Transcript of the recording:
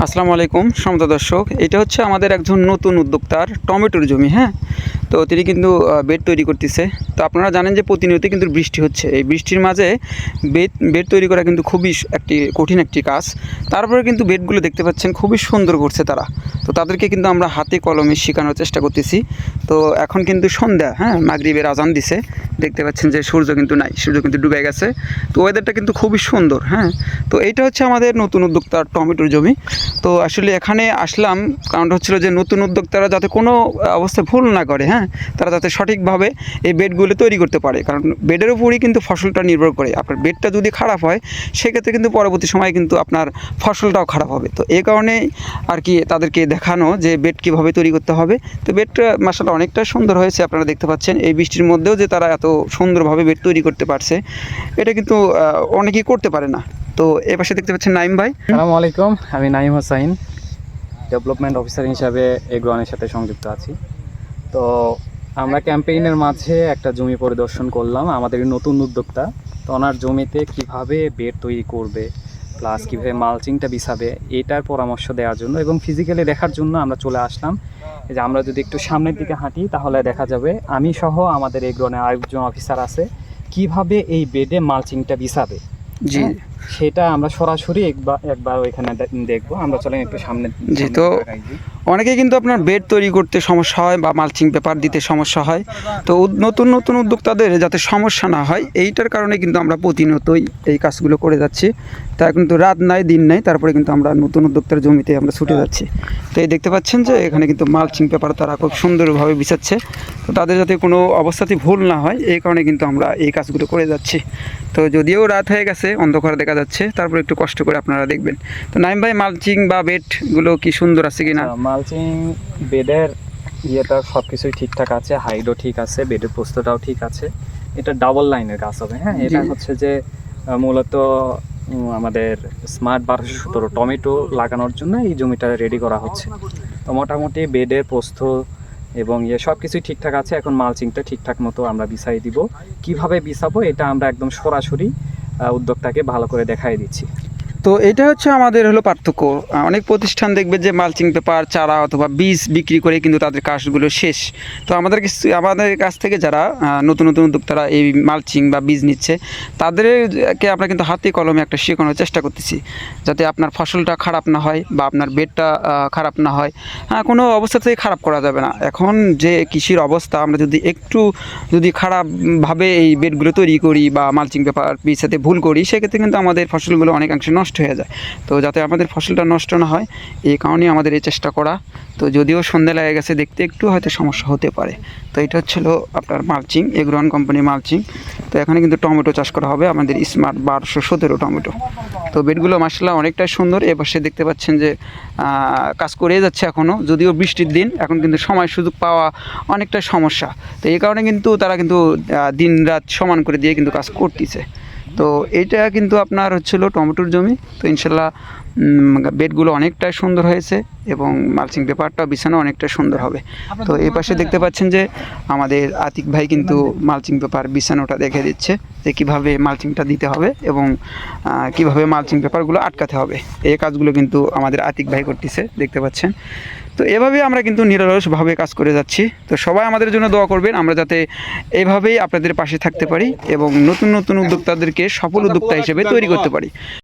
আসসালামু আলাইকুম, সমতা দর্শক। এটা হচ্ছে আমাদের একজন নতুন উদ্যোক্তার টমেটোর জমি হ্যাঁ? তো তিনি কিন্তু বেড তৈরি করতেছে। তো আপনারা জানেন যে প্রতিনিয়ত কিন্তু বৃষ্টি হচ্ছে। এই বৃষ্টির মাঝে বেড বেড তৈরি করা কিন্তু খুবই একটি কঠিন একটি কাজ। তারপরে কিন্তু বেডগুলো দেখতে পাচ্ছেন, খুবই সুন্দর করছে তারা। তো তাদেরকে কিন্তু আমরা হাতে কলমে শেখানোর চেষ্টা করতেছি। তো এখন কিন্তু সন্ধ্যা হ্যাঁ? মাগরিবের আজান দিছে। দেখতে পাচ্ছেন যে সূর্য কিন্তু নাই, সূর্য কিন্তু ডুবে গেছে। তো ওয়েদারটা কিন্তু খুবই সুন্দর হ্যাঁ? তো এইটা হচ্ছে আমাদের নতুন উদ্যোক্তার টমেটোর জমি। তো আসলে এখানে আসলাম, কারণটা হচ্ছিল যে নতুন উদ্যোক্তারা যাতে কোনো অবস্থায় ভুল না করে হ্যাঁ? তারা যাতে সঠিকভাবে এই বেডগুলো তৈরি করতে পারে। কারণ বেডের উপরই কিন্তু ফসলটা নির্ভর করে। আপনার বেডটা যদি খারাপ হয়, সেক্ষেত্রে কিন্তু পরবর্তী সময়ে কিন্তু আপনার ফসলটাও খারাপ হবে। তো এই কারণে আর কি তাদেরকে দেখানো যে বেড কীভাবে তৈরি করতে হবে। তো বেডটা মাসাটা অনেকটা সুন্দর হয়েছে, আপনারা দেখতে পাচ্ছেন। এই বৃষ্টির মধ্যেও যে তারা এত সুন্দরভাবে বেড তৈরি করতে পারছে। এটা কিন্তু অনেকেই করতে পারে না। তো এ পাশে দেখতে পাচ্ছেন নাইম ভাই। আসসালামু আলাইকুম, আমি নাইম হোসাইন, ডেভেলপমেন্ট অফিসার হিসাবে এগ্রনের সাথে সংযুক্ত আছি। তো আমরা ক্যাম্পেইনের মাঝে একটা জমি পরিদর্শন করলাম, আমাদের নতুন উদ্যোক্তা। তো ওনার জমিতে কীভাবে বেড তৈরি করবে, প্লাস কীভাবে মালচিংটা বিছাবে, এটার পরামর্শ দেওয়ার জন্য এবং ফিজিক্যালি দেখার জন্য আমরা চলে আসলাম। এই যে আমরা যদি একটু সামনের দিকে হাঁটি তাহলে দেখা যাবে আমি সহ আমাদের এই এগ্রনের আরেকজন অফিসার আছে। কীভাবে এই বেডে মালচিংটা বিছাবে? জি। হ্যাঁ, সেটা আমরা সরাসরি একবার একবার ওইখানে দেখব। আমরা চলেন একটু সামনে জি, তো অনেকে কিন্তু আপনার বেড তৈরি করতে সমস্যা হয় বা মালচিং পেপার দিতে সমস্যা হয়। তো নতুন নতুন উদ্যোক্তাদের যাতে সমস্যা না হয় এইটার কারণে কিন্তু আমরা প্রতিনিয়তই এই কাজগুলো করে যাচ্ছি। তা কিন্তু রাত নাই দিন নাই তারপরে কিন্তু আমরা নতুন উদ্যোক্তার জমিতে আমরা ছুটে যাচ্ছি। তো এই দেখতে পাচ্ছেন যে এখানে কিন্তু মালচিং পেপার তারা খুব সুন্দরভাবে বিছাচ্ছে। তো তাদের যাতে কোনো অবস্থাতেই ভুল না হয় এই কারণে কিন্তু আমরা এই কাজগুলো করে যাচ্ছি। তো যদিও রাত হয়ে গেছে অন্ধকার দেখা যাচ্ছে তারপর একটু কষ্ট করে আপনারা দেখবেন। তো নাইম ভাই মালচিং বা বেডগুলো কি সুন্দর আছে কি না আচ্ছা, মালচিং বেডের ইয়েটা সব কিছুই ঠিকঠাক আছে হাইটও ঠিক আছে বেডের প্রস্তটাও ঠিক আছে। এটা ডাবল লাইনের গাছ হবে হ্যাঁ? এটা হচ্ছে যে মূলত আমাদের স্মার্ট বারোশো সতেরো টমেটো লাগানোর জন্য এই জমিটা রেডি করা হচ্ছে। তো মোটামুটি বেডের প্রস্থ এবং ইয়ে সব কিছুই ঠিকঠাক আছে এখন মালচিংটা ঠিকঠাক মতো আমরা বিছাই দিব। কীভাবে বিছাবো এটা আমরা একদম সরাসরি আহ, উদ্যোক্তাকে ভালো করে দেখাই দিচ্ছি। তো এটা হচ্ছে আমাদের হলো পার্থক্য। অনেক প্রতিষ্ঠান দেখবে যে মালচিং পেপার, চারা অথবা বীজ বিক্রি করে কিন্তু তাদের কাজগুলো শেষ। তো আমাদের আমাদের কাছ থেকে যারা নতুন নতুন উদ্যোক্তারা এই মালচিং বা বীজ নিচ্ছে, তাদেরকে আমরা কিন্তু হাতে কলমে একটা শেখানোর চেষ্টা করতেছি, যাতে আপনার ফসলটা খারাপ না হয় বা আপনার বেডটা খারাপ না হয়। হ্যাঁ কোনো অবস্থা অবস্থাতেই খারাপ করা যাবে না। এখন যে কৃষির অবস্থা, আমরা যদি একটু যদি খারাপভাবে এই বেডগুলো তৈরি করি বা মালচিং পেপার বিছাতে ভুল করি, সেক্ষেত্রে কিন্তু আমাদের ফসলগুলো অনেকাংশে নষ্ট হয়ে যায়। তো যাতে আমাদের ফসলটা নষ্ট না হয়, এই কারণেই আমাদের এই চেষ্টা করা। তো যদিও সন্ধ্যা লেগে গেছে, দেখতে একটু হয়তো সমস্যা হতে পারে। তো এটা হচ্ছিল আপনার মালচিং এগ্রোয়ান কোম্পানি মালচিং। তো এখানে কিন্তু টমেটো চাষ করা হবে, আমাদের স্মার্ট বারোশো সতেরো টমেটো। তো বেডগুলো মাসাল্লাহ অনেকটাই সুন্দর। এ পাশে দেখতে পাচ্ছেন যে কাজ করে যাচ্ছে এখনও যদিও বৃষ্টির দিন, এখন কিন্তু সময় সুযোগ পাওয়া অনেকটা সমস্যা। তো এই কারণে কিন্তু তারা কিন্তু দিন রাত সমান করে দিয়ে কিন্তু কাজ করতেছে। তো এইটা কিন্তু আপনার হচ্ছিল টমেটোর জমি। তো ইনশাল্লাহ বেডগুলো অনেকটাই সুন্দর হয়েছে এবং মালচিং পেপারটাও বিছানো অনেকটা সুন্দর হবে। তো এই পাশে দেখতে পাচ্ছেন যে আমাদের আতিক ভাই কিন্তু মালচিং পেপার বিছানোটা দেখে দিচ্ছে যে কীভাবে মালচিংটা দিতে হবে এবং কীভাবে মালচিং পেপারগুলো আটকাতে হবে। এই কাজগুলো কিন্তু আমাদের আতিক ভাই করতেছে দেখতে পাচ্ছেন। তো এভাবে আমরা কিন্তু নিরলসভাবে কাজ করে যাচ্ছি। তো সবাই আমাদের জন্য দোয়া করবেন আমরা যাতে এভাবেই আপনাদের পাশে থাকতে পারি এবং নতুন নতুন উদ্যোক্তাদেরকে সফল উদ্যোক্তা হিসেবে তৈরি করতে পারি।